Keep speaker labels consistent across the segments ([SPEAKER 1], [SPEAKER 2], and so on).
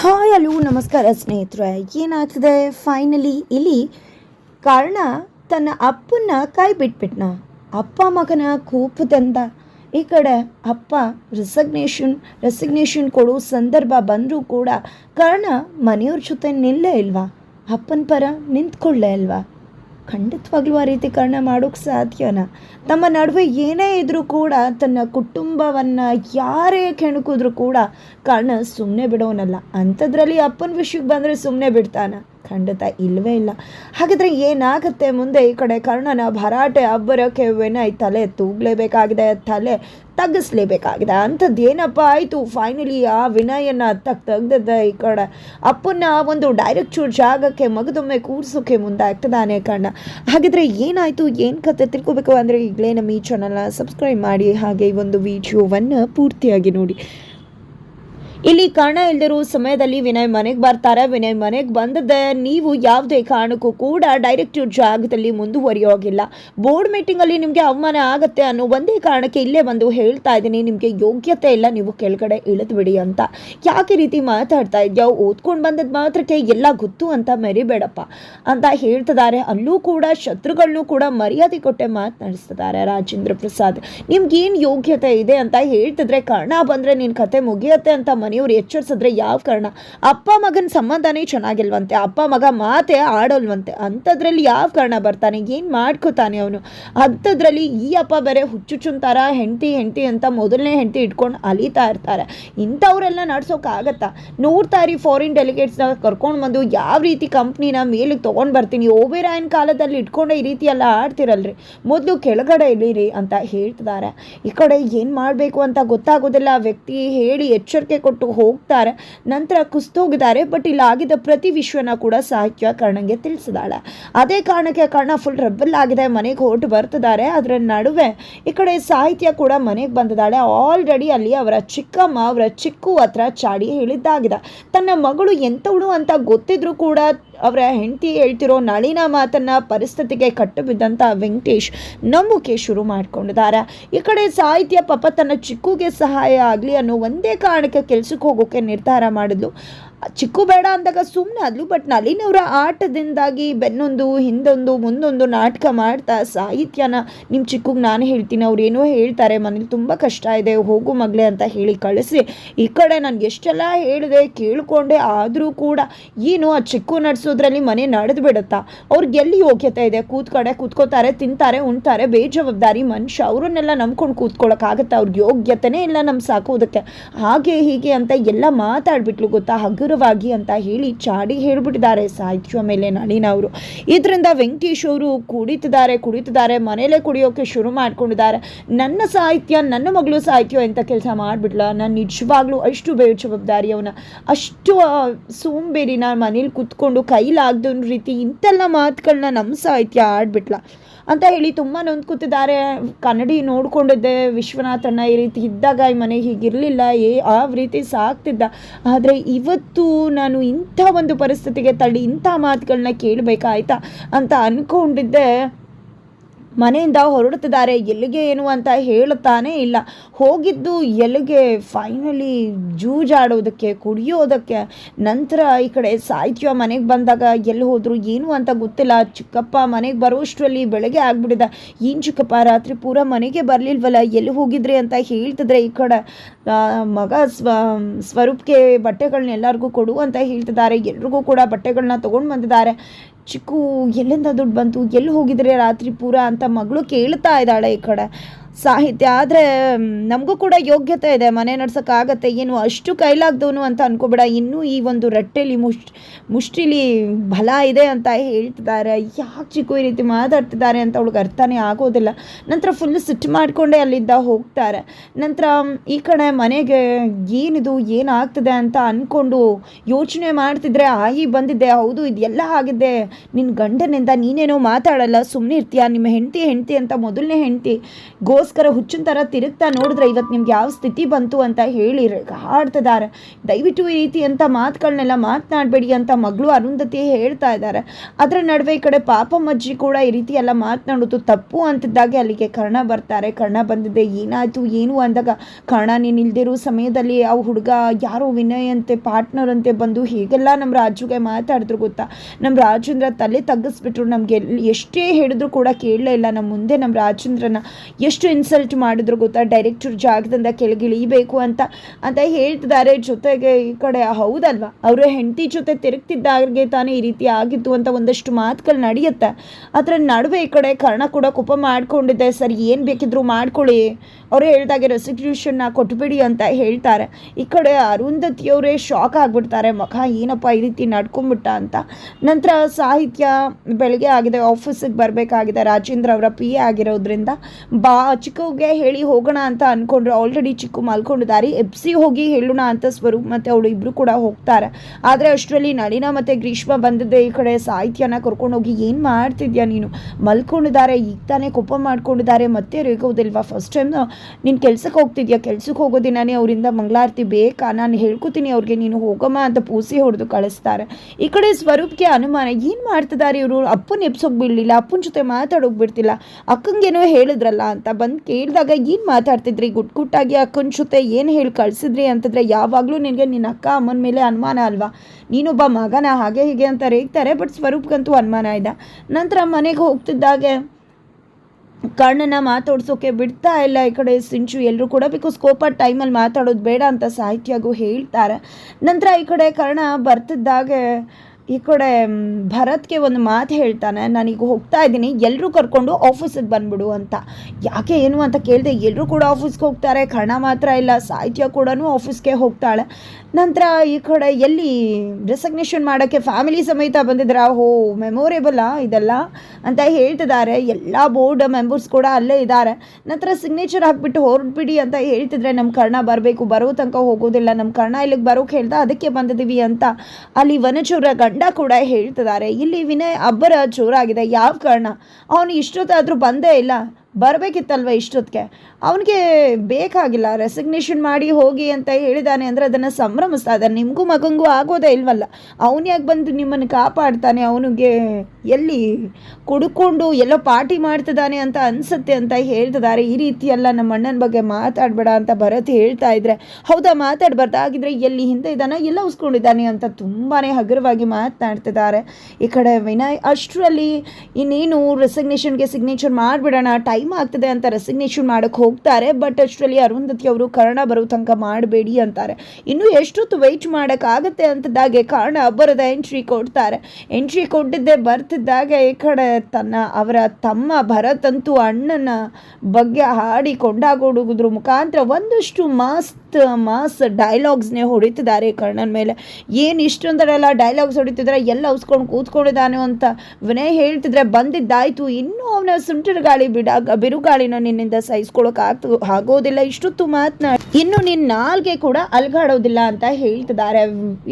[SPEAKER 1] Hi hello ನಮಸ್ಕಾರ ಸ್ನೇಹಿತರೆ. ಏನಾಗ್ತದೆ? ಫೈನಲಿ ಇಲ್ಲಿ ಕಾರಣ ತನ್ನ ಅಪ್ಪನ್ನ ಕೈ ಬಿಟ್ಬಿಟ್ನ ಅಪ್ಪ ಮಗನ ಕೋಪದಿಂದ. ಈ ಕಡೆ ಅಪ್ಪ ರೆಸಗ್ನೇಷನ್ ರೆಸಿಗ್ನೇಷನ್ ಕೊಡೋ ಸಂದರ್ಭ ಬಂದರೂ ಕೂಡ ಕಾರಣ ಮನೆಯವ್ರ ಜೊತೆ ನಿಲ್ಲೇ ಇಲ್ವಾ? ಅಪ್ಪನ ಪರ ನಿಂತ್ಕೊಳ್ಳೇ ಇಲ್ವಾ? ಖಂಡಿತವಾಗ್ಲೂ ಆ ರೀತಿ ಕರ್ಣ ಮಾಡೋಕ್ಕೆ ಸಾಧ್ಯನ? ತಮ್ಮ ನಡುವೆ ಏನೇ ಇದ್ದರೂ ಕೂಡ ತನ್ನ ಕುಟುಂಬವನ್ನು ಯಾರೇ ಕೆಣಕಿದ್ರು ಕೂಡ ಕಾರಣ ಸುಮ್ಮನೆ ಬಿಡೋನಲ್ಲ. ಅಂಥದ್ರಲ್ಲಿ ಅಪ್ಪನ ವಿಷಯಕ್ಕೆ ಬಂದರೆ ಸುಮ್ಮನೆ ಬಿಡ್ತಾನ? ಖಂಡಿತ ಇಲ್ಲವೇ ಇಲ್ಲ. ಹಾಗಾದರೆ ಏನಾಗುತ್ತೆ? ಮುಂದೆ ಈ ಕಡೆ ಕರ್ಣನ ಭರಾಟೆ ಅಬ್ಬರಕ್ಕೆ ವಿನಯ್ ತಲೆ ತೂಗ್ಲೇಬೇಕಾಗಿದೆ, ತಲೆ ತಗ್ಗಿಸ್ಲೇಬೇಕಾಗಿದೆ. ಅಂಥದ್ದು ಏನಪ್ಪ ಆಯಿತು? ಫೈನಲಿ ಆ ವಿನಯನ ತಗ್ ತೆಗ್ದದ್ದ ಈ ಕಡೆ. ಅಪ್ಪನ ಒಂದು ಡೈರೆಕ್ಟ್ ಚೂರ್ ಜಾಗಕ್ಕೆ ಮಗದೊಮ್ಮೆ ಕೂರ್ಸೋಕೆ ಮುಂದಾಗ್ತದಾನೆ ಕಣ್ಣ ಹಾಗಿದ್ರೆ ಏನಾಯಿತು? ಏನು ಕತೆ ತಿಳ್ಕೊಬೇಕು ಅಂದರೆ ಈಗಲೇ ನಮ್ಮ ಈ ಚಾನಲ್ನ ಸಬ್ಸ್ಕ್ರೈಬ್ ಮಾಡಿ ಹಾಗೆ ಈ ಒಂದು ವಿಡಿಯೋವನ್ನು ಪೂರ್ತಿಯಾಗಿ ನೋಡಿ. ಇಲ್ಲಿ ಕಾರಣ ಇಲ್ದಿರೋ ಸಮಯದಲ್ಲಿ ವಿನಯ್ ಮನೆಗೆ ಬರ್ತಾರೆ. ವಿನಯ್ ಮನೆಗೆ ಬಂದದ್ದೆ ನೀವು ಯಾವುದೇ ಕಾರಣಕ್ಕೂ ಕೂಡ ಡೈರೆಕ್ಟ್ ಜಾಗದಲ್ಲಿ ಮುಂದುವರಿಯೋಗಿಲ್ಲ. ಬೋರ್ಡ್ ಮೀಟಿಂಗಲ್ಲಿ ನಿಮಗೆ ಅವಮಾನ ಆಗುತ್ತೆ ಅನ್ನೋ ಒಂದೇ ಕಾರಣಕ್ಕೆ ಇಲ್ಲೇ ಬಂದು ಹೇಳ್ತಾ ಇದ್ದೀನಿ. ನಿಮಗೆ ಯೋಗ್ಯತೆ ಇಲ್ಲ, ನೀವು ಕೆಳಗಡೆ ಇಳಿದು ಬಿಡಿ ಅಂತ. ಯಾಕೆ ರೀತಿ ಮಾತಾಡ್ತಾ ಇದ್ಯಾವು ಓದ್ಕೊಂಡು ಬಂದದ್ದು ಮಾತ್ರಕ್ಕೆ ಎಲ್ಲ ಗೊತ್ತು ಅಂತ ಮರಿಬೇಡಪ್ಪ ಅಂತ ಹೇಳ್ತಿದ್ದಾರೆ. ಅಲ್ಲೂ ಕೂಡ ಶತ್ರುಗಳನ್ನೂ ಕೂಡ ಮರ್ಯಾದೆ ಕೊಟ್ಟೆ ಮಾತನಾಡಿಸ್ತಿದ್ದಾರೆ ರಾಜೇಂದ್ರ ಪ್ರಸಾದ್. ನಿಮ್ಗೇನು ಯೋಗ್ಯತೆ ಇದೆ ಅಂತ ಹೇಳ್ತಿದ್ರೆ ಕಾರಣ ಬಂದರೆ ನಿನ್ನ ಕತೆ ಮುಗಿಯುತ್ತೆ ಅಂತ ಮನೆಯವ್ರು ಎಚ್ಚರಿಸಿದ್ರೆ ಯಾವ ಕಾರಣ? ಅಪ್ಪ ಮಗನ ಸಂಬಂಧನೇ ಚೆನ್ನಾಗಿಲ್ವಂತೆ, ಅಪ್ಪ ಮಗ ಮಾತೆ ಆಡೋಲ್ವಂತೆ ಅಂಥದ್ರಲ್ಲಿ ಯಾವ ಕಾರಣ ಬರ್ತಾನೆ, ಏನು ಮಾಡ್ಕೋತಾನೆ ಅವನು? ಅಂಥದ್ರಲ್ಲಿ ಈ ಅಪ್ಪ ಬೇರೆ ಹುಚ್ಚುಚ್ಚುಂತಾರ ಹೆಂಡತಿ ಹೆಂಡತಿ ಅಂತ ಮೊದಲನೇ ಹೆಂಡತಿ ಇಟ್ಕೊಂಡು ಅಲಿತಾ ಇರ್ತಾರೆ. ಇಂಥವರೆಲ್ಲ ನಡ್ಸೋಕ್ಕಾಗತ್ತಾ ನೂರು ತಾರಿ ಫಾರಿನ್ ಡೆಲಿಗೇಟ್ಸ್ನ ಕರ್ಕೊಂಡು ಬಂದು ಯಾವ ರೀತಿ ಕಂಪ್ನಿನ ಮೇಲಿಗೆ ತೊಗೊಂಡು ಬರ್ತೀನಿ? ಓಬೇರಾಯನ್ ಕಾಲದಲ್ಲಿ ಇಟ್ಕೊಂಡೆ ಈ ರೀತಿ ಎಲ್ಲ ಆಡ್ತಿರಲ್ರಿ? ಮೊದಲು ಕೆಳಗಡೆ ಇಳಿರಿ ಅಂತ ಹೇಳ್ತಿದ್ದಾರೆ. ಈ ಕಡೆ ಏನು ಮಾಡಬೇಕು ಅಂತ ಗೊತ್ತಾಗೋದಿಲ್ಲ. ವ್ಯಕ್ತಿ ಹೇಳಿ ಎಚ್ಚರಿಕೆ ಕೊಟ್ಟು ಹೋಗ್ತಾರೆ. ನಂತರ ಕುಸ್ತೋಗಿದ್ದಾರೆ. ಬಟ್ ಇಲ್ಲಿ ಆಗಿದ್ದ ಪ್ರತಿ ವಿಶ್ವನ ಕೂಡ ಸಾಹಿತ್ಯ ಕರ್ಣಂಗೆ ತಿಳಿಸಿದಾಳೆ. ಅದೇ ಕಾರಣಕ್ಕೆ ಕರ್ಣ ಫುಲ್ ರೆಬಲ್ ಆಗಿದೆ. ಮನೆಗೆ ಹೊರಟು ಬರ್ತಿದ್ದಾರೆ. ಅದರ ನಡುವೆ ಈ ಕಡೆ ಸಾಹಿತ್ಯ ಕೂಡ ಮನೆಗೆ ಬಂದಿದ್ದಾಳೆ. ಆಲ್ರೆಡಿ ಅಲ್ಲಿ ಅವರ ಚಿಕ್ಕಮ್ಮ ಅವರ ಚಿಕ್ಕು ಹತ್ರ ಚಾಡಿ ಹೇಳಿದ್ದಾಗಿದೆ. ತನ್ನ ಮಗಳು ಎಂಥವಳು ಅಂತ ಗೊತ್ತಿದ್ರು ಕೂಡ ಅವರ ಹೆಂಡತಿ ಹೇಳ್ತಿರೋ ನಳಿನ ಮಾತನ್ನ ಪರಿಸ್ಥಿತಿಗೆ ಕಟ್ಟು ಬಿದ್ದಂಥ ವೆಂಕಟೇಶ್ ನಂಬಿಕೆ ಶುರು ಮಾಡ್ಕೊಂಡಿದ್ದಾರೆ. ಈ ಕಡೆ ಸಾಹಿತ್ಯ ಪಾಪ ತನ್ನ ಚಿಕ್ಕುಗೆ ಸಹಾಯ ಆಗಲಿ ಅನ್ನೋ ಒಂದೇ ಕಾರಣಕ್ಕೆ ಕೆಲ್ಸಕ್ಕೆ ಹೋಗೋಕೆ ನಿರ್ಧಾರ ಮಾಡಿದ್ಲು. ಚಿಕ್ಕು ಬೇಡ ಅಂದಾಗ ಸುಮ್ಮನೆ ಆದ್ಲು ಬಟ್ ನಲಿನವರ ಆಟದಿಂದಾಗಿ ಬೆನ್ನೊಂದು, ಹಿಂದೊಂದು, ಮುಂದೊಂದು ನಾಟಕ ಮಾಡ್ತಾ ಸಾಹಿತ್ಯನ ನಿಮ್ಮ ಚಿಕ್ಕಗೆ ನಾನು ಹೇಳ್ತೀನಿ. ಅವ್ರು ಏನೋ ಹೇಳ್ತಾರೆ, ಮನೇಲಿ ತುಂಬ ಕಷ್ಟ ಇದೆ, ಹೋಗು ಮಗಳೇ ಅಂತ ಹೇಳಿ ಕಳಿಸಿ ಈ ಕಡೆ ನಾನು ಎಷ್ಟೆಲ್ಲ ಹೇಳಿದೆ, ಕೇಳಿಕೊಂಡೆ, ಆದರೂ ಕೂಡ ಏನು ಆ ಚಿಕ್ಕು ನಡೆಸೋದ್ರಲ್ಲಿ ಮನೆ ನಡೆದು ಬಿಡುತ್ತಾ? ಅವ್ರಿಗೆ ಎಲ್ಲಿ ಯೋಗ್ಯತೆ ಇದೆ? ಕೂತ್ಕಡೆ ಕೂತ್ಕೋತಾರೆ, ತಿಂತಾರೆ, ಉಣ್ತಾರೆ, ಬೇಜವಾಬ್ದಾರಿ ಮನುಷ್ಯ. ಅವರನ್ನೆಲ್ಲ ನಂಬ್ಕೊಂಡು ಕೂತ್ಕೊಳ್ಳೋಕ್ಕಾಗತ್ತೆ ಅವ್ರಿಗೆ ಯೋಗ್ಯತೆನೇ ಇಲ್ಲ ನಮ್ಮ ಸಾಕೋದಕ್ಕೆ. ಹಾಗೆ ಹೀಗೆ ಅಂತ ಎಲ್ಲ ಮಾತಾಡ್ಬಿಟ್ಲು ಗೊತ್ತಾ? ಹಗುರವಾಗಿ ಅಂತ ಹೇಳಿ ಚಾಡಿ ಹೇಳ್ಬಿಟ್ಟಿದ್ದಾರೆ ಸಾಹಿತ್ಯ ಮೇಲೆ ನಳಿನ ಅವರು. ಇದರಿಂದ ವೆಂಕಟೇಶ್ ಅವರು ಕುಡಿತಿದ್ದಾರೆ ಕುಡಿತಿದ್ದಾರೆ, ಮನೆಯಲ್ಲೇ ಕುಡಿಯೋಕೆ ಶುರು ಮಾಡ್ಕೊಂಡಿದ್ದಾರೆ. ನನ್ನ ಸಾಹಿತ್ಯ, ನನ್ನ ಮಗಳು ಸಾಹಿತ್ಯ ಅಂತ ಕೆಲಸ ಮಾಡಿಬಿಡ್ಲ ನಾನು ನಿಜವಾಗ್ಲೂ ಅಷ್ಟು ಬೇಜವಾಬ್ದಾರಿ ಅವನ ಅಷ್ಟು ಸೋಂಬೇರಿನ ಮನೇಲಿ ಕೂತ್ಕೊಂಡು ಕೈಲಾಗ್ದೊಂದು ರೀತಿ ಇಂಥೆಲ್ಲ ಮಾತುಗಳನ್ನ ನಮ್ಮ ಸಾಹಿತ್ಯ ಆಡ್ಬಿಟ್ಲ. ಅಂತ ಹೇಳಿ ತುಂಬ ನೊಂದ್ಕೂತಿದ್ದಾರೆ. ಕನ್ನಡಿ ನೋಡ್ಕೊಂಡಿದ್ದೆ. ವಿಶ್ವನಾಥಣ್ಣ ಈ ರೀತಿ ಇದ್ದಾಗ ಈ ಮನೆ ಹೀಗಿರಲಿಲ್ಲ. ಏ, ಆ ರೀತಿ ಸಾಕ್ತಿದ್ದ. ಆದರೆ ಇವತ್ತು ನಾನು ಇಂಥ ಒಂದು ಪರಿಸ್ಥಿತಿಗೆ ತಳ್ಳಿ ಇಂಥ ಮಾತುಗಳನ್ನ ಕೇಳಬೇಕಾಯ್ತಾ ಅಂತ ಅಂದ್ಕೊಂಡಿದ್ದೆ ಮನೆಯಿಂದ ಹೊರಡುತ್ತಿದ್ದಾರೆ. ಎಲ್ಲಿಗೆ ಏನು ಅಂತ ಹೇಳುತ್ತಾನೇ ಇಲ್ಲ. ಹೋಗಿದ್ದು ಎಲ್ಲಿಗೆ? ಫೈನಲಿ ಜೂಜಾಡೋದಕ್ಕೆ ಕುಡಿಯೋದಕ್ಕೆ. ನಂತರ ಈ ಕಡೆ ಸಾಹಿತ್ಯ ಮನೆಗೆ ಬಂದಾಗ ಎಲ್ಲಿ ಹೋದ್ರು ಏನು ಅಂತ ಗೊತ್ತಿಲ್ಲ. ಚಿಕ್ಕಪ್ಪ ಮನೆಗೆ ಬರೋಷ್ಟರಲ್ಲಿ ಬೆಳಗ್ಗೆ ಆಗ್ಬಿಟ್ಟಿದೆ. ಏನು ಚಿಕ್ಕಪ್ಪ, ರಾತ್ರಿ ಪೂರ ಮನೆಗೆ ಬರಲಿಲ್ವಲ್ಲ? ಎಲ್ಲಿ ಹೋಗಿದ್ರಿ ಅಂತ ಹೇಳ್ತಿದ್ರೆ ಈ ಕಡೆ ಮಗ ಸ್ವ, ಸ್ವರೂಪ್ಗೆ ಬಟ್ಟೆಗಳನ್ನ ಎಲ್ಲರಿಗೂ ಕೊಡು ಅಂತ ಹೇಳ್ತಿದ್ದಾರೆ. ಎಲ್ರಿಗೂ ಕೂಡ ಬಟ್ಟೆಗಳನ್ನ ತೊಗೊಂಡು ಬಂದಿದ್ದಾರೆ. ಚಿಕ್ಕು ಎಲ್ಲಿಂದ ದುಡ್ಡು ಬಂತು ಎಲ್ಲಿ ಹೋಗಿದ್ರೆ ರಾತ್ರಿ ಪೂರ ಅಂತ ಮಗಳು ಕೇಳ್ತಾ ಇದ್ದಾಳೆ ಈ ಕಡೆ. ಸಾಹಿತ್ಯ. ಆದರೆ ನಮಗೂ ಕೂಡ ಯೋಗ್ಯತೆ ಇದೆ. ಮನೆ ನಡ್ಸೋಕ್ಕಾಗತ್ತೆ. ಏನು ಅಷ್ಟು ಕೈಲಾಗ್ದವನು ಅಂತ ಅನ್ಕೋಬೇಡ. ಇನ್ನೂ ಈ ಒಂದು ರಟ್ಟೆಲಿ ಮುಷ್ ಮುಷ್ಟಿಲಿ ಬಲ ಇದೆ ಅಂತ ಹೇಳ್ತಿದ್ದಾರೆ. ಯಾಕೆ ಚಿಕ್ಕು ಈ ರೀತಿ ಮಾತಾಡ್ತಿದ್ದಾರೆ ಅಂತ ಅವಳಿಗೆ ಅರ್ಥನೇ ಆಗೋದಿಲ್ಲ. ನಂತರ ಫುಲ್ ಸಿಟ್ಟು ಮಾಡಿಕೊಂಡೇ ಅಲ್ಲಿದ್ದ ಹೋಗ್ತಾರೆ. ನಂತರ ಈ ಕಡೆ ಮನೆಗೆ ಏನಿದು, ಏನಾಗ್ತದೆ ಅಂತ ಅಂದ್ಕೊಂಡು ಯೋಚನೆ ಮಾಡ್ತಿದ್ರೆ ಆಯಿ ಬಂದಿದ್ದೆ. ಹೌದು, ಇದೆಲ್ಲ ಆಗಿದ್ದೆ. ನಿನ್ನ ಗಂಡನಿಂದ ನೀನೇನೋ ಮಾತಾಡಲ್ಲ. ಸುಮ್ಮನೆ ಇರ್ತೀಯ ನಿಮ್ಮ ಹೆಂಡತಿ ಹೆಂಡತಿ ಅಂತ ಮೊದಲನೇ ಹೆಂಡತಿ. ಗೋ ನಿಮಗೋಸ್ಕರ ಹುಚ್ಚಿನ ಥರ ತಿರುಗ್ತಾ ನೋಡಿದ್ರೆ ಇವತ್ತು ನಿಮ್ಗೆ ಯಾವ ಸ್ಥಿತಿ ಬಂತು ಅಂತ ಹೇಳಿ ಹಾಡ್ತಿದ್ದಾರೆ. ದಯವಿಟ್ಟು ಈ ರೀತಿ ಅಂತ ಮಾತುಗಳನ್ನೆಲ್ಲ ಮಾತನಾಡಬೇಡಿ ಅಂತ ಮಗಳು ಅರುಂಧತಿ ಹೇಳ್ತಾ ಇದ್ದಾರೆ. ಅದರ ನಡುವೆ ಈ ಕಡೆ ಪಾಪಮ್ಮಜ್ಜಿ ಕೂಡ ಈ ರೀತಿ ಎಲ್ಲ ಮಾತನಾಡೋದು ತಪ್ಪು ಅಂತಿದ್ದಾಗೆ ಅಲ್ಲಿಗೆ ಕರ್ಣ ಬರ್ತಾರೆ. ಕರ್ಣ ಬಂದಿದ್ದೆ ಏನಾಯಿತು, ಏನು ಅಂದಾಗ ಕರ್ಣ ನೀನು ಇಲ್ದಿರೋ ಸಮಯದಲ್ಲಿ ಆ ಹುಡುಗ ಯಾರೋ ವಿನಯ್ ಅಂತೆ ಪಾರ್ಟ್ನರ್ ಅಂತೆ ಬಂದು ಹೀಗೆಲ್ಲ ನಮ್ಮ ರಾಜುಗೆ ಮಾತಾಡಿದ್ರು ಗೊತ್ತಾ? ನಮ್ಮ ರಾಜೇಂದ್ರ ತಲೆ ತಗ್ಗಿಸ್ಬಿಟ್ರು. ನಮಗೆ ಎಷ್ಟೇ ಹೇಳಿದ್ರು ಕೂಡ ಕೇಳಲೇ ಇಲ್ಲ. ನಮ್ಮ ಮುಂದೆ ನಮ್ಮ ರಾಜೇಂದ್ರನ ಎಷ್ಟು ಇನ್ಸಲ್ಟ್ ಮಾಡಿದ್ರು ಗೊತ್ತಾ? ಡೈರೆಕ್ಟರ್ ಜಾಗದಿಂದ ಕೆಳಗಿಳಿಬೇಕು ಅಂತ ಅಂತ ಹೇಳ್ತಿದ್ದಾರೆ. ಜೊತೆಗೆ ಈ ಕಡೆ ಹೌದಲ್ವಾ? ಅವರು ಹೆಂಡತಿ ಜೊತೆ ತಿರುಗ್ತಿದ್ದಾಗೆ ತಾನೇ ಈ ರೀತಿ ಆಗಿತ್ತು ಅಂತ ಒಂದಷ್ಟು ಮಾತುಗಳು ನಡೆಯುತ್ತೆ. ಅದರ ನಡುವೆ ಈ ಕಡೆ ಕರ್ಣ ಕೂಡ ಕೋಪ ಮಾಡಿಕೊಂಡಿದ್ದೆ ಸರಿ, ಏನು ಬೇಕಿದ್ರು ಮಾಡ್ಕೊಳ್ಳಿ. ಅವರು ಹೇಳ್ದಾಗೆ ರೆಸಿಕ್ಯೂಷನ್ನ ಕೊಟ್ಬಿಡಿ ಅಂತ ಹೇಳ್ತಾರೆ. ಈ ಕಡೆ ಅರುಂಧತಿಯವರೇ ಶಾಕ್ ಆಗಿಬಿಡ್ತಾರೆ. ಮಖ ಏನಪ್ಪ ಈ ರೀತಿ ನಡ್ಕೊಂಬಿಟ್ಟ ಅಂತ. ನಂತರ ಸಾಹಿತ್ಯ ಬೆಳಗ್ಗೆ ಆಗಿದೆ. ಆಫೀಸಿಗೆ ಬರಬೇಕಾಗಿದೆ. ರಾಜೇಂದ್ರ ಅವರ ಪಿ ಎ ಆಗಿರೋದ್ರಿಂದ ಬಾ ಚಿಕ್ಕುಗೆ ಹೇಳಿ ಹೋಗೋಣ ಅಂತ ಅಂದ್ಕೊಂಡ್ರು ಆಲ್ರೆಡಿ ಚಿಕ್ಕು ಮಲ್ಕೊಂಡಿದ್ದಾರೆ ಎಬ್ಸಿ ಹೋಗಿ ಹೇಳೋಣ ಅಂತ ಸ್ವರೂಪ್ ಮತ್ತು ಅವಳು ಇಬ್ಬರು ಕೂಡ ಹೋಗ್ತಾರೆ. ಆದರೆ ಅಷ್ಟರಲ್ಲಿ ನಳಿನ ಮತ್ತು ಗ್ರೀಷ್ಮ ಬಂದಿದ್ದೆ ಈ ಕಡೆ ಸಾಹಿತ್ಯನ ಕರ್ಕೊಂಡೋಗಿ ಏನು ಮಾಡ್ತಿದ್ಯಾ ನೀನು? ಮಲ್ಕೊಂಡಿದ್ದಾರೆ, ಈಗ ತಾನೇ ಕೋಪ ಮಾಡ್ಕೊಂಡಿದ್ದಾರೆ. ಮತ್ತೆ ರೇಗೋದಿಲ್ವಾ ಫಸ್ಟ್ ಟೈಮ್ ನೀನು ಕೆಲ್ಸಕ್ಕೆ ಹೋಗ್ತಿದ್ಯಾ? ಕೆಲ್ಸಕ್ಕೆ ಹೋಗೋ ದಿನನೇ ಅವರಿಂದ ಮಂಗಳಾರತಿ ಬೇಕಾ? ನಾನು ಹೇಳ್ಕೊತೀನಿ ಅವ್ರಿಗೆ, ನೀನು ಹೋಗಮ್ಮ ಅಂತ ಪೂಸಿ ಹೊಡೆದು ಕಳಿಸ್ತಾರೆ. ಈ ಕಡೆ ಸ್ವರೂಪ್ಗೆ ಅನುಮಾನ, ಏನು ಮಾಡ್ತಿದ್ದಾರೆ ಇವರು? ಅಪ್ಪನ ಎಪ್ಸೋಗಿ ಬಿಡಲಿಲ್ಲ, ಅಪ್ಪನ ಜೊತೆ ಮಾತಾಡೋಗಿ ಬಿಡ್ತಿಲ್ಲ. ಅಕ್ಕಂಗೇನೋ ಹೇಳಿದ್ರಲ್ಲ ಅಂತ ಬಂದು ಕೇಳಿದಾಗ ಏನು ಮಾತಾಡ್ತಿದ್ರಿ? ಗುಟ್ ಗುಟ್ಟಾಗಿ ಅಕ್ಕನ ಜೊತೆ ಏನು ಹೇಳಿ ಕಳಿಸಿದ್ರಿ ಅಂತಂದರೆ ಯಾವಾಗಲೂ ನಿನಗೆ ನಿನ್ನ ಅಕ್ಕ ಅಮ್ಮನ ಮೇಲೆ ಅನುಮಾನ ಅಲ್ವಾ? ನೀನೊಬ್ಬ ಮಗನ ಹಾಗೆ ಹೀಗೆ ಅಂತ ರೇಗ್ತಾರೆ, ಬಟ್ ಸ್ವರೂಪ್ಗಂತೂ ಅನುಮಾನ ಇದೆ ನಂತರ ಮನೆಗೆ ಹೋಗ್ತಿದ್ದಾಗೆ ಕರ್ಣನ ಮಾತಾಡ್ಸೋಕೆ ಬಿಡ್ತಾ ಇಲ್ಲ ಈ ಕಡೆ ಸಿಂಚು. ಎಲ್ಲರೂ ಕೂಡ ಬಿಕಾಸ್ ಕೋಪ ಟೈಮಲ್ಲಿ ಮಾತಾಡೋದು ಬೇಡ ಅಂತ ಸಾಹಿತ್ಯಗೂ ಹೇಳ್ತಾರೆ. ನಂತರ ಈ ಕಡೆ ಕರ್ಣ ಬರ್ತಿದ್ದಾಗೆ ಈ ಕಡೆ ಭರತ್ಗೆ ಒಂದು ಮಾತು ಹೇಳ್ತಾನೆ, ನಾನೀಗ ಹೋಗ್ತಾ ಇದ್ದೀನಿ ಎಲ್ಲರೂ ಕರ್ಕೊಂಡು ಆಫೀಸಿಗೆ ಬಂದ್ಬಿಡು ಅಂತ. ಯಾಕೆ ಏನು ಅಂತ ಕೇಳಿದೆ ಎಲ್ಲರೂ ಕೂಡ ಆಫೀಸ್ಗೆ ಹೋಗ್ತಾರೆ, ಕರ್ಣ ಮಾತ್ರ ಇಲ್ಲ, ಸಾಹಿತ್ಯ ಕೂಡ ಆಫೀಸ್ಗೆ ಹೋಗ್ತಾಳೆ. ನಂತರ ಈ ಕಡೆ ಎಲ್ಲಿ ರೆಸಗ್ನೇಷನ್ ಮಾಡೋಕ್ಕೆ ಫ್ಯಾಮಿಲಿ ಸಮೇತ ಬಂದಿದ್ರ? ಹೋ ಮೆಮೊರೇಬಲ್ಲಾ ಇದೆಲ್ಲ? ಅಂತ ಹೇಳ್ತಿದ್ದಾರೆ. ಎಲ್ಲ ಬೋರ್ಡ್ ಮೆಂಬರ್ಸ್ ಕೂಡ ಅಲ್ಲೇ ಇದ್ದಾರೆ. ನಂತರ ಸಿಗ್ನೇಚರ್ ಹಾಕ್ಬಿಟ್ಟು ಹೊರಡ್ಬಿಡಿ ಅಂತ ಹೇಳ್ತಿದ್ರೆ ನಮ್ಮ ಕರ್ಣ ಬರಬೇಕು, ಬರೋ ತನಕ ಹೋಗೋದಿಲ್ಲ. ನಮ್ಮ ಕರ್ಣ ಇಲ್ಲಿಗೆ ಬರೋಕೆ ಹೇಳ್ದ, ಅದಕ್ಕೆ ಬಂದಿದ್ದೀವಿ ಅಂತ. ಅಲ್ಲಿ ವನಚೂರ ಗಂಡ ಕೂಡ ಹೇಳ್ತಿದ್ದಾರೆ. ಇಲ್ಲಿ ವಿನಯ್ ಅಬ್ಬರ ಜೋರಾಗಿದೆ. ಯಾವ ಕಾರಣ? ಅವನು ಇಷ್ಟೊತ್ತಾದರೂ ಬಂದೇ ಇಲ್ಲ. ಬರಬೇಕಿತ್ತಲ್ವ ಇಷ್ಟೊತ್ತಿಗೆ? ಅವನಿಗೆ ಬೇಕಾಗಿಲ್ಲ. ರೆಸಿಗ್ನೇಷನ್ ಮಾಡಿ ಹೋಗಿ ಅಂತ ಹೇಳಿದಾನೆ ಅಂದರೆ ಅದನ್ನು ಸಂಭ್ರಮಿಸ್ತಾ ಇದ್ದಾನೆ. ನಿಮಗೂ ಮಗಂಗೂ ಆಗೋದೇ ಇಲ್ವಲ್ಲ? ಅವನು ಯಾಕೆ ಬಂದು ನಿಮ್ಮನ್ನು ಕಾಪಾಡ್ತಾನೆ? ಅವನಿಗೆ ಎಲ್ಲಿ ಕುಡ್ಕೊಂಡು ಎಲ್ಲೋ ಪಾರ್ಟಿ ಮಾಡ್ತಿದ್ದಾನೆ ಅಂತ ಅನಿಸುತ್ತೆ ಅಂತ ಹೇಳ್ತಿದ್ದಾರೆ. ಈ ರೀತಿಯೆಲ್ಲ ನಮ್ಮ ಅಣ್ಣನ ಬಗ್ಗೆ ಮಾತಾಡಬೇಡ ಅಂತ ಭರತ್ ಹೇಳ್ತಾ ಇದ್ರೆ. ಹೌದಾ, ಮಾತಾಡಬಾರ್ದು? ಆಗಿದ್ರೆ ಎಲ್ಲಿ ಹಿಂದೆ ಇದ್ದಾನ ಎಲ್ಲ ಉಸ್ಕೊಂಡಿದ್ದಾನೆ ಅಂತ ತುಂಬಾ ಹಗುರವಾಗಿ ಮಾತನಾಡ್ತಿದ್ದಾರೆ. ಈ ಕಡೆ ವಿನಯ್, ಅಷ್ಟರಲ್ಲಿ ಇನ್ನೇನು ರೆಸಿಗ್ನೇಷನ್ಗೆ ಸಿಗ್ನೇಚರ್ ಮಾಡಿಬಿಡೋಣ ಟೈಮ್ ಆಗ್ತದೆ ಅಂತ ರೆಸಿಗ್ನೇಷನ್ ಮಾಡೋಕ್ಕೆ ಹೋಗ್ತಾರೆ ಬಟ್ ಅಷ್ಟರಲ್ಲಿ ಅರುಂಧತಿ ಅವರು ಕನ್ನಡ ಬರೋ ತನಕ ಮಾಡಬೇಡಿ ಅಂತಾರೆ. ಇನ್ನು ಎಷ್ಟೊತ್ತು ವೆಯ್ಟ್ ಮಾಡೋಕ್ಕಾಗತ್ತೆ ಅಂತದಾಗೆ ಕಾರಣ ಬರದ ಎಂಟ್ರಿ ಕೊಡ್ತಾರೆ. ಎಂಟ್ರಿ ಕೊಟ್ಟಿದ್ದೆ ಬರ್ತಿದ್ದಾಗ ಈ ಕಡೆ ತನ್ನ ಅವರ ತಮ್ಮ ಭರತಂತೂ ಅಣ್ಣನ ಬಗ್ಗೆ ಹಾಡಿ ಕೊಂಡಾಗೋಡುವುದ್ರ ಮುಖಾಂತರ ಒಂದಷ್ಟು ಮಸ್ತ್ ಮಾಸ್ ಡೈಲಾಗ್ಸ್ನೇ ಹೊಡಿತಿದ್ದಾರೆ ಕರ್ಣನ ಮೇಲೆ. ಏನು ಇಷ್ಟೊಂದರೆಲ್ಲ ಡೈಲಾಗ್ಸ್ ಹೊಡಿತಿದ್ರೆ ಎಲ್ಲ ಉಸ್ಕೊಂಡು ಕೂತ್ಕೊಂಡಿದ್ದಾನೆ ಅಂತ ವಿನಯ್ ಹೇಳ್ತಿದ್ರೆ ಬಂದಿದ್ದಾಯ್ತು. ಇನ್ನೂ ಅವನ ಸುಂಟರ ಗಾಳಿ ಬಿರುಗಾಳಿನ ನಿನ್ನಿಂದ ಸಹಿಸ್ಕೊಳಕ್ ಆಗ್ತು ಆಗೋದಿಲ್ಲ, ಇಷ್ಟೊತ್ತು ಮಾತನಾ, ಇನ್ನು ನಿನ್ನ ನಾಲ್ಗೆ ಕೂಡ ಅಲ್ಗಾಡೋದಿಲ್ಲ ಅಂತ ಹೇಳ್ತಿದ್ದಾರೆ.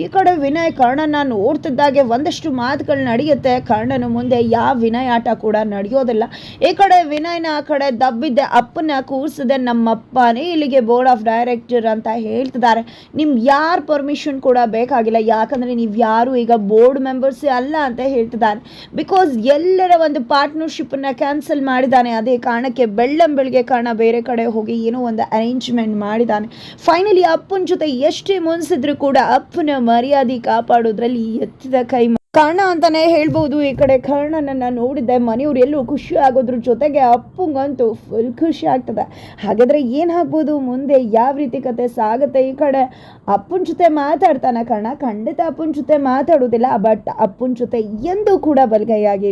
[SPEAKER 1] ಈ ಕಡೆ ವಿನಯ್ ಕರ್ಣನ ನೋಡ್ತಿದ್ದಾಗೆ ಒಂದಷ್ಟು ಮಾತುಗಳು ನಡೆಯುತ್ತೆ. ಕರ್ಣನ ಮುಂದೆ ಯಾವ ವಿನಯ್ ಆಟ ಕೂಡ ನಡೆಯೋದಿಲ್ಲ. ಈ ಕಡೆ ವಿನಯ್ನ ಆ ಕಡೆ ದಬ್ಬಿದ್ದೆ ಅಪ್ಪನ ಕೂರಿಸಿದೆ ನಮ್ಮಪ್ಪನೇ. ಇಲ್ಲಿಗೆ ಬೋರ್ಡ್ ಆಫ್ ಡೈರೆಕ್ಟರ್ ಅಂತ ಹೇಳ್ತಿದ್ದಾರೆ. ನಿಮ್ಗೆ ಯಾರು ಪರ್ಮಿಷನ್ ಕೂಡ ಬೇಕಾಗಿಲ್ಲ. ಯಾಕಂದರೆ ನೀವು ಯಾರು ಈಗ ಬೋರ್ಡ್ ಮೆಂಬರ್ಸ್ ಅಲ್ಲ ಅಂತ ಹೇಳ್ತಿದ್ದಾರೆ. ಬಿಕಾಸ್ ಎಲ್ಲರ ಒಂದು ಪಾರ್ಟ್ನರ್ಶಿಪ್ಪನ್ನು ಕ್ಯಾನ್ಸಲ್ ಮಾಡಿದ್ದಾನೆ. ಅದೇ ಕಾರಣಕ್ಕೆ ಬೆಳ್ಳಂ ಬೆಳಗ್ಗೆ ಕಾರಣ ಬೇರೆ ಕಡೆ ಹೋಗಿ ಏನೋ ಒಂದು ಅರೇಂಜ್ಮೆಂಟ್ ಮಾಡಿದ್ದಾನೆ. ಫೈನಲಿ ಅಪ್ಪನ ಜೊತೆ ಎಷ್ಟೇ ಮುನ್ಸಿದ್ರು ಕೂಡ ಅಪ್ಪನ ಮರ್ಯಾದೆ ಕಾಪಾಡೋದ್ರಲ್ಲಿ ಎತ್ತಿದ ಕೈ ಕಾರಣ ಅಂತಾನೆ ಹೇಳ್ಬೋದು. ಈ ಕಡೆ ಕರ್ಣನನ್ನ ನೋಡಿದ್ದೆ ಮನೆಯವ್ರು ಎಲ್ಲೂ ಖುಷಿ ಆಗೋದ್ರ ಜೊತೆಗೆ ಅಪ್ಪಂಗಂತೂ ಫುಲ್ ಖುಷಿ ಆಗ್ತದೆ. ಹಾಗಾದ್ರೆ ಏನಾಗ್ಬೋದು ಮುಂದೆ ಯಾವ ರೀತಿ ಕತೆ ಸಾಗುತ್ತೆ ಈ ಕಡೆ? ಅಪ್ಪನ ಜೊತೆ ಮಾತಾಡ್ತಾನೆ ಕರ್ಣ. ಖಂಡಿತ ಅಪ್ಪನ ಜೊತೆ ಮಾತಾಡೋದಿಲ್ಲ ಬಟ್ ಅಪ್ಪನ ಜೊತೆ ಎಂದೂ ಕೂಡ ಬಲಗೈಯಾಗಿ